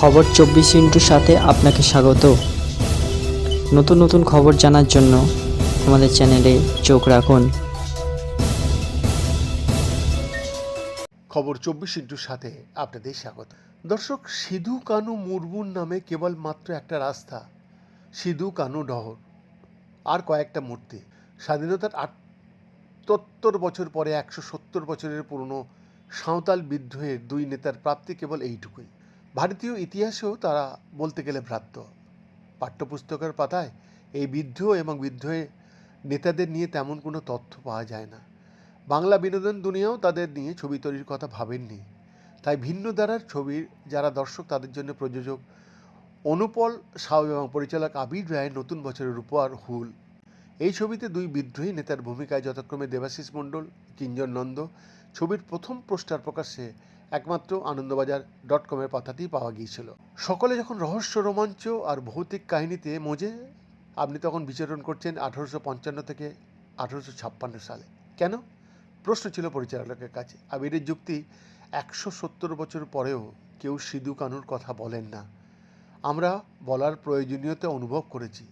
খবর চব্বিশ ইন্টুর সাথে আপনাকে স্বাগত। নতুন নতুন খবর জানার জন্য আমাদের চ্যানেলে চোখ রাখুন। খবর চব্বিশ ইন্টুর সাথে আপনাদের স্বাগত। দর্শক, সিধু কানু মুরমুর নামে কেবল মাত্র একটা রাস্তা, সিধু কানু ডহর আর কয়েকটা মূর্তি। স্বাধীনতার আটাত্তর বছর পরে একশো সত্তর বছরের পুরনো সাঁওতাল বিদ্রোহের দুই নেতার প্রাপ্তি কেবল এইটুকুই। ভারতীয় ইতিহাসেও তারা বলতে গেলে ভ্রাত্য পাঠ্যপুস্তকের পাতায় এই বিদ্রোহ এবং বিদ্রোহে নেতাদের নিয়ে তেমন কোনো তথ্য পাওয়া যায় না। বাংলা বিনোদন দুনিয়াও তাদের নিয়ে ছবি তৈরির কথা ভাবেননি। তাই ভিন্ন ধারার ছবির যারা দর্শক তাদের জন্য প্রযোজক অনুপল সাউ এবং পরিচালক আবির রায়ের নতুন বছরের উপহার হুল। এই ছবিতে দুই বিদ্রোহী নেতার ভূমিকায় যথাক্রমে দেবাশিস মণ্ডল, কিঞ্জন নন্দ ছবির প্রথম পোস্টার প্রকাশ্যে একমাত্র আনন্দবাজার ডট কমের পাতাতেই পাওয়া গিয়েছিল। সকলে যখন রহস্য, রোমাঞ্চ আর ভৌতিক কাহিনীতে মজে, আপনি তখন বিচরণ করছেন আঠারোশো পঞ্চান্ন থেকে আঠারোশো ছাপ্পান্ন সালে। কেন? প্রশ্ন ছিল পরিচালকের কাছে। আবিরের যুক্তি একশো সত্তর বছর পরেও কেউ সিধু কানুর কথা বলেন না। আমরা বলার প্রয়োজনীয়তা অনুভব করেছি।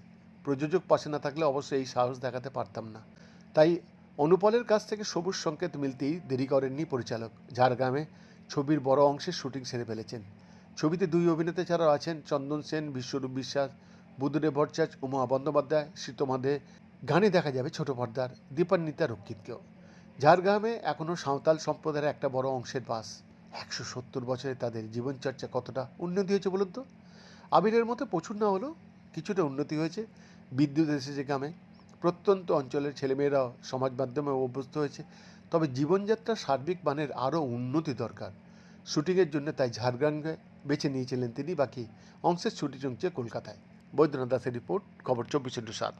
প্রযোজক পাশে না থাকলে অবশ্যই এই সাহস দেখাতে পারতাম না। তাই অনুপলের কাছ থেকে সবুজ সংকেত মিলতেই দেরি করেননি পরিচালক। ঝাড়গ্রামে ছবির বড় অংশের শুটিং সেরে ফেলেছেন। ছবিতে দুই অভিনেতা ছাড়াও আছেন চন্দন সেন, বিশ্বরূপ বিশ্বাস বুধুরে ভট্টাচার্য, উমা বন্দ্যোপাধ্যায় শীতমাধে গানে দেখা যাবে ছোট পর্দার, দীপান্বিতা রক্ষিতকেও। ঝাড়গ্রামে এখনও সাঁওতাল সম্প্রদায়ের একটা বড় অংশের বাস। একশো সত্তর বছরে তাদের জীবনচর্চা কতটা উন্নতি হয়েছে বলুন তো? আবিরের মতো প্রচুর না হলেও কিছুটা উন্নতি হয়েছে। বিদ্যুৎ এসেছে গ্রামে। প্রত্যন্ত অঞ্চলের ছেলেমেয়েরাও সমাজ মাধ্যমে অভ্যস্ত হয়েছে। তবে জীবনযাত্রার সার্বিক মানের আরও উন্নতি দরকার। শুটিংয়ের জন্য তাই ঝাড়গ্রামকে বেছে নিয়েছিলেন তিনি। বাকি অংশের শুটিং চলছে কলকাতায়। বৈদ্যনাথ দাসের রিপোর্ট, খবর চব্বিশ ইন্টু সাত।